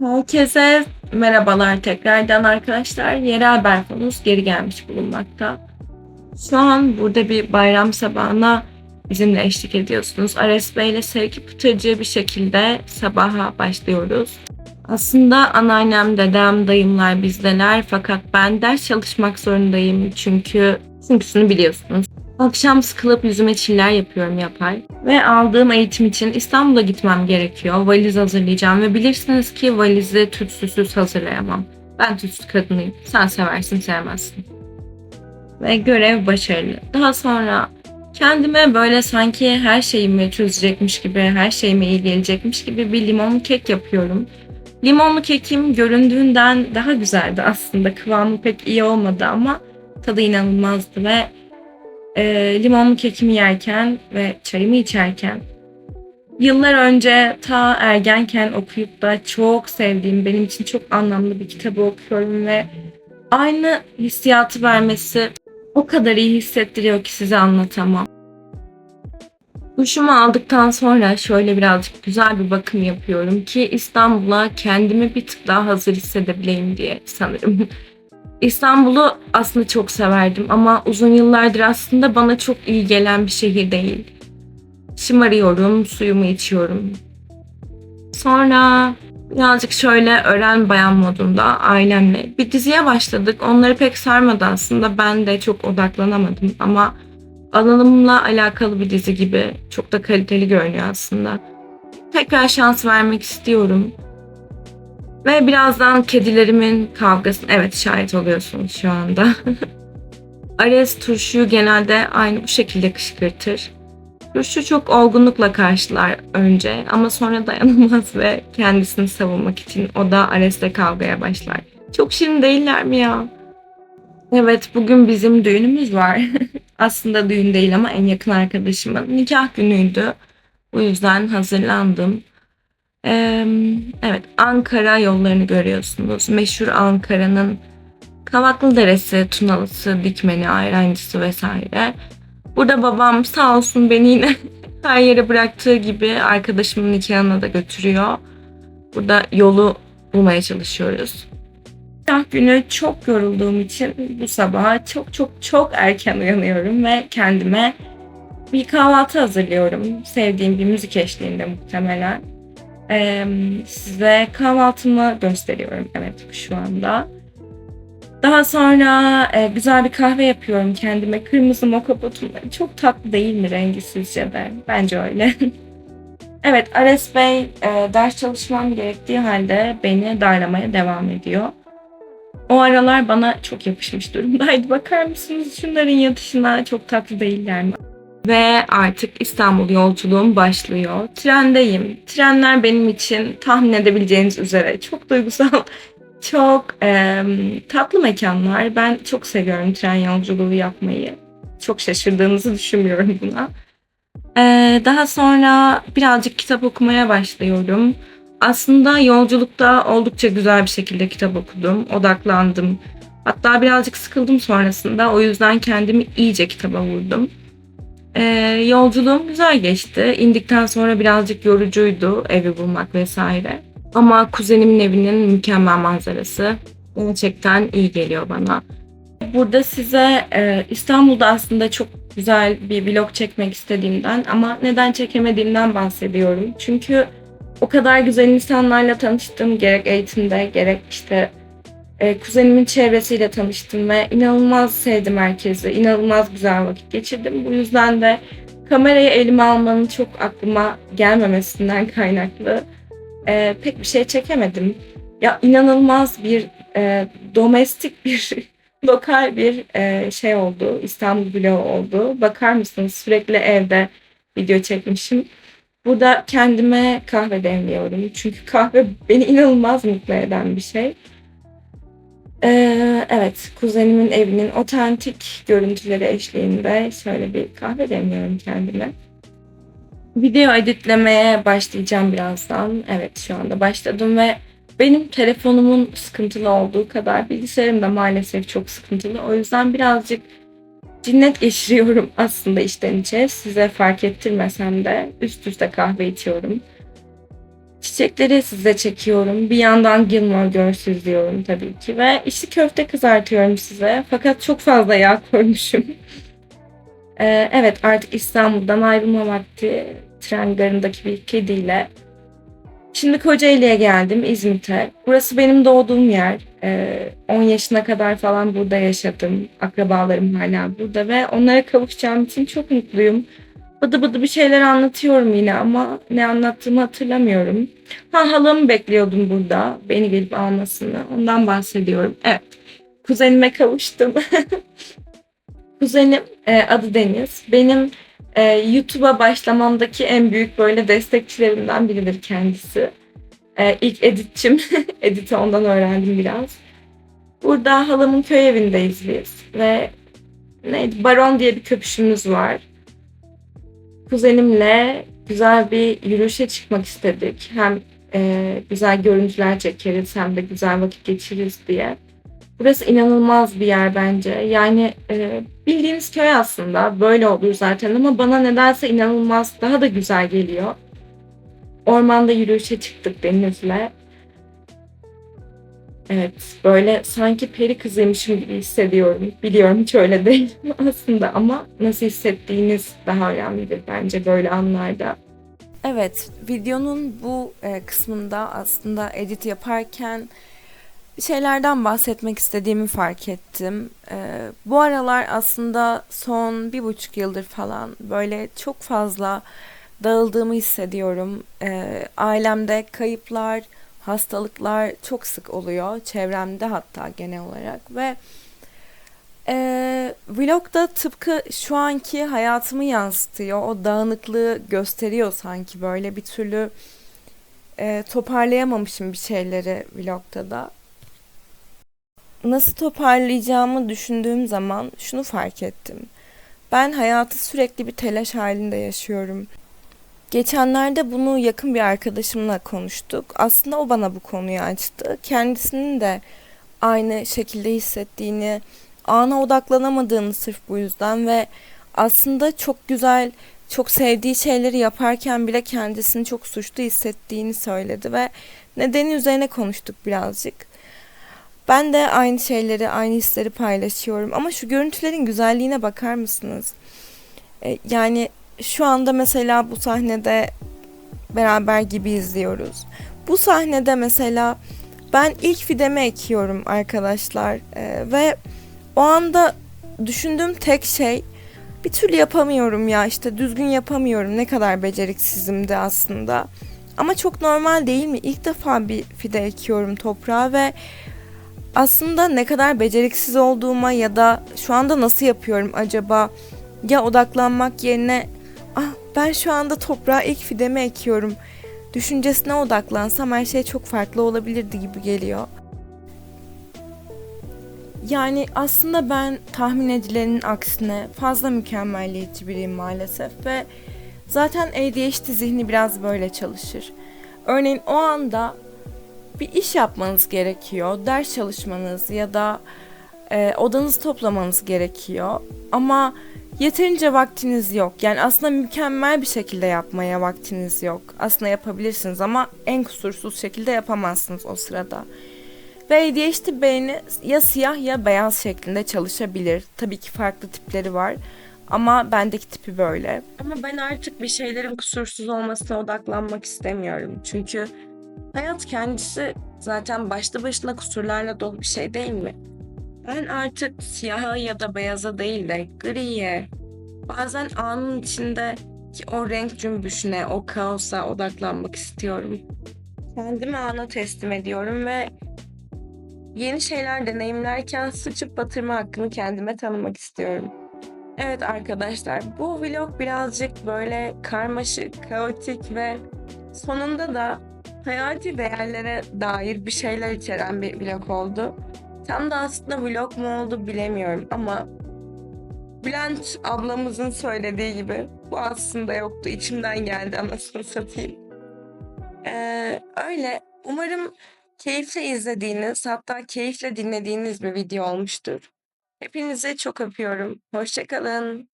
Herkese merhabalar tekrardan arkadaşlar. Yerel Berfonuz geri gelmiş bulunmakta. Şu an burada bir bayram sabahına bizimle eşlik ediyorsunuz. Ares Bey ile sevgi pıtırcı bir şekilde sabaha başlıyoruz. Aslında anneannem, dedem, dayımlar bizdeler fakat ben ders çalışmak zorundayım çünkü çünküsünü biliyorsunuz. Akşam sıkılıp yüzüme çiller yapıyorum yapay. Ve aldığım eğitim için İstanbul'a gitmem gerekiyor. Valiz hazırlayacağım ve bilirsiniz ki valizi tütsüsüz hazırlayamam. Ben tütsü kadınıyım. Sen seversin sevmezsin. Ve görev başarılı. Daha sonra kendime böyle sanki her şeyimi çözecekmiş gibi, her şeyime iyi gelecekmiş gibi bir limonlu kek yapıyorum. Limonlu kekim göründüğünden daha güzeldi aslında. Kıvamı pek iyi olmadı ama tadı inanılmazdı ve e, limonlu kekimi yerken ve çayımı içerken yıllar önce ta ergenken okuyup da çok sevdiğim benim için çok anlamlı bir kitabı okuyorum ve aynı hissiyatı vermesi o kadar iyi hissettiriyor ki size anlatamam. Duşumu aldıktan sonra şöyle birazcık güzel bir bakım yapıyorum ki İstanbul'a kendimi bir tık daha hazır hissedebileyim diye sanırım. İstanbul'u aslında çok severdim ama uzun yıllardır aslında bana çok iyi gelen bir şehir değil. Şımarıyorum, suyumu içiyorum. Sonra birazcık şöyle öğren bayan modunda ailemle bir diziye başladık. Onları pek sarmadı aslında. Ben de çok odaklanamadım ama alanımla alakalı bir dizi gibi çok da kaliteli görünüyor aslında. Tekrar şans vermek istiyorum. Ve birazdan kedilerimin kavgasını evet şahit oluyorsunuz şu anda. Ares turşuyu genelde aynı bu şekilde kışkırtır. Turşu çok olgunlukla karşılar önce ama sonra dayanamaz ve kendisini savunmak için o da Ares'le kavgaya başlar. Çok şirin değiller mi ya? Evet bugün bizim düğünümüz var. Aslında düğün değil ama en yakın arkadaşımın nikah günüydü. Bu yüzden hazırlandım. Evet Ankara yollarını görüyorsunuz. Meşhur Ankara'nın Kavaklı Deresi, Tunalısı, Dikmeni, Ayrancısı vesaire. Burada babam sağ olsun beni yine her yere bıraktığı gibi arkadaşımın nikahına da götürüyor. Burada yolu bulmaya çalışıyoruz. Nikah günü çok yorulduğum için bu sabah çok çok çok erken uyanıyorum ve kendime bir kahvaltı hazırlıyorum. Sevdiğim bir müzik eşliğinde muhtemelen. Ee, size kahvaltımı gösteriyorum evet şu anda. Daha sonra e, güzel bir kahve yapıyorum kendime. Kırmızı moka potumla. Çok tatlı değil mi rengi sizce de? Bence öyle. evet Ares Bey e, ders çalışmam gerektiği halde beni darlamaya devam ediyor. O aralar bana çok yapışmış durumdaydı. Bakar mısınız şunların yatışına çok tatlı değiller mi? Ve artık İstanbul yolculuğum başlıyor. Trendeyim. Trenler benim için tahmin edebileceğiniz üzere çok duygusal, çok e, tatlı mekanlar. Ben çok seviyorum tren yolculuğu yapmayı. Çok şaşırdığınızı düşünmüyorum buna. E, daha sonra birazcık kitap okumaya başlıyorum. Aslında yolculukta oldukça güzel bir şekilde kitap okudum. Odaklandım. Hatta birazcık sıkıldım sonrasında. O yüzden kendimi iyice kitaba vurdum. Ee, yolculuğum güzel geçti. İndikten sonra birazcık yorucuydu evi bulmak vesaire. Ama kuzenimin evinin mükemmel manzarası gerçekten iyi geliyor bana. Burada size e, İstanbul'da aslında çok güzel bir vlog çekmek istediğimden ama neden çekemediğimden bahsediyorum. Çünkü o kadar güzel insanlarla tanıştım gerek eğitimde gerek işte e, kuzenimin çevresiyle tanıştım ve inanılmaz sevdim herkesi. İnanılmaz güzel vakit geçirdim. Bu yüzden de kamerayı elime almanın çok aklıma gelmemesinden kaynaklı e, pek bir şey çekemedim. Ya inanılmaz bir e, domestik bir lokal bir e, şey oldu. İstanbul vlogu oldu. Bakar mısınız sürekli evde video çekmişim. Burada kendime kahve demliyorum. Çünkü kahve beni inanılmaz mutlu eden bir şey. Ee, evet, kuzenimin evinin otantik görüntüleri eşliğinde şöyle bir kahve demliyorum kendime. Video editlemeye başlayacağım birazdan. Evet, şu anda başladım ve benim telefonumun sıkıntılı olduğu kadar bilgisayarım da maalesef çok sıkıntılı. O yüzden birazcık cinnet geçiriyorum aslında içten içe. Size fark ettirmesem de üst üste kahve içiyorum. Çiçekleri size çekiyorum. Bir yandan Gilmore Girls izliyorum tabii ki. Ve içli köfte kızartıyorum size. Fakat çok fazla yağ koymuşum. Ee, evet artık İstanbul'dan ayrılma vakti tren garındaki bir kediyle. Şimdi Kocaeli'ye geldim İzmit'e. Burası benim doğduğum yer. Ee, 10 yaşına kadar falan burada yaşadım. Akrabalarım hala burada ve onlara kavuşacağım için çok mutluyum. Bıdı bıdı bir şeyler anlatıyorum yine ama ne anlattığımı hatırlamıyorum. Ha halamı bekliyordum burada. Beni gelip almasını. Ondan bahsediyorum. Evet. Kuzenime kavuştum. Kuzenim e, adı Deniz. Benim e, YouTube'a başlamamdaki en büyük böyle destekçilerimden biridir kendisi. E, ilk editçim. Editi ondan öğrendim biraz. Burada halamın köy evindeyiz biz. Ve neydi? Baron diye bir köpüşümüz var. Kuzenimle güzel bir yürüyüşe çıkmak istedik. Hem e, güzel görüntüler çekeriz hem de güzel vakit geçiririz diye. Burası inanılmaz bir yer bence. Yani e, bildiğiniz köy aslında. Böyle olur zaten ama bana nedense inanılmaz daha da güzel geliyor. Ormanda yürüyüşe çıktık Deniz'le. Evet, böyle sanki peri kızıymışım gibi hissediyorum. Biliyorum hiç öyle değil aslında ama nasıl hissettiğiniz daha önemlidir bence böyle anlarda. Evet, videonun bu e, kısmında aslında edit yaparken şeylerden bahsetmek istediğimi fark ettim. E, bu aralar aslında son bir buçuk yıldır falan böyle çok fazla dağıldığımı hissediyorum. E, ailemde kayıplar, hastalıklar çok sık oluyor. Çevremde hatta genel olarak ve ee, vlog da tıpkı şu anki hayatımı yansıtıyor. O dağınıklığı gösteriyor sanki böyle bir türlü e, toparlayamamışım bir şeyleri vlogda da. Nasıl toparlayacağımı düşündüğüm zaman şunu fark ettim. Ben hayatı sürekli bir telaş halinde yaşıyorum. Geçenlerde bunu yakın bir arkadaşımla konuştuk. Aslında o bana bu konuyu açtı. Kendisinin de aynı şekilde hissettiğini, ana odaklanamadığını sırf bu yüzden ve aslında çok güzel, çok sevdiği şeyleri yaparken bile kendisini çok suçlu hissettiğini söyledi ve nedeni üzerine konuştuk birazcık. Ben de aynı şeyleri, aynı hisleri paylaşıyorum ama şu görüntülerin güzelliğine bakar mısınız? E, yani şu anda mesela bu sahnede beraber gibi izliyoruz. Bu sahnede mesela ben ilk fidemi ekiyorum arkadaşlar e, ve o anda düşündüğüm tek şey bir türlü yapamıyorum ya işte düzgün yapamıyorum ne kadar beceriksizim de aslında. Ama çok normal değil mi? İlk defa bir fide ekiyorum toprağa ve aslında ne kadar beceriksiz olduğuma ya da şu anda nasıl yapıyorum acaba ya odaklanmak yerine ben şu anda toprağa ilk fidemi ekiyorum düşüncesine odaklansam her şey çok farklı olabilirdi gibi geliyor. Yani aslında ben tahmin edilenin aksine fazla mükemmelliyetçi biriyim maalesef ve zaten ADHD zihni biraz böyle çalışır. Örneğin o anda bir iş yapmanız gerekiyor, ders çalışmanız ya da e, odanızı toplamanız gerekiyor ama yeterince vaktiniz yok. Yani aslında mükemmel bir şekilde yapmaya vaktiniz yok. Aslında yapabilirsiniz ama en kusursuz şekilde yapamazsınız o sırada. Ve ADHD beyni ya siyah ya beyaz şeklinde çalışabilir. Tabii ki farklı tipleri var. Ama bendeki tipi böyle. Ama ben artık bir şeylerin kusursuz olmasına odaklanmak istemiyorum. Çünkü hayat kendisi zaten başlı başına kusurlarla dolu bir şey değil mi? Ben artık siyaha ya da beyaza değil de griye, bazen anın içinde ki o renk cümbüşüne, o kaosa odaklanmak istiyorum. Kendimi ana teslim ediyorum ve yeni şeyler deneyimlerken sıçıp batırma hakkını kendime tanımak istiyorum. Evet arkadaşlar, bu vlog birazcık böyle karmaşık, kaotik ve sonunda da hayati değerlere dair bir şeyler içeren bir vlog oldu. Tam da aslında vlog mu oldu bilemiyorum ama Bülent ablamızın söylediği gibi bu aslında yoktu. içimden geldi anasını satayım. Ee, öyle. Umarım keyifle izlediğiniz hatta keyifle dinlediğiniz bir video olmuştur. Hepinizi çok öpüyorum. Hoşçakalın.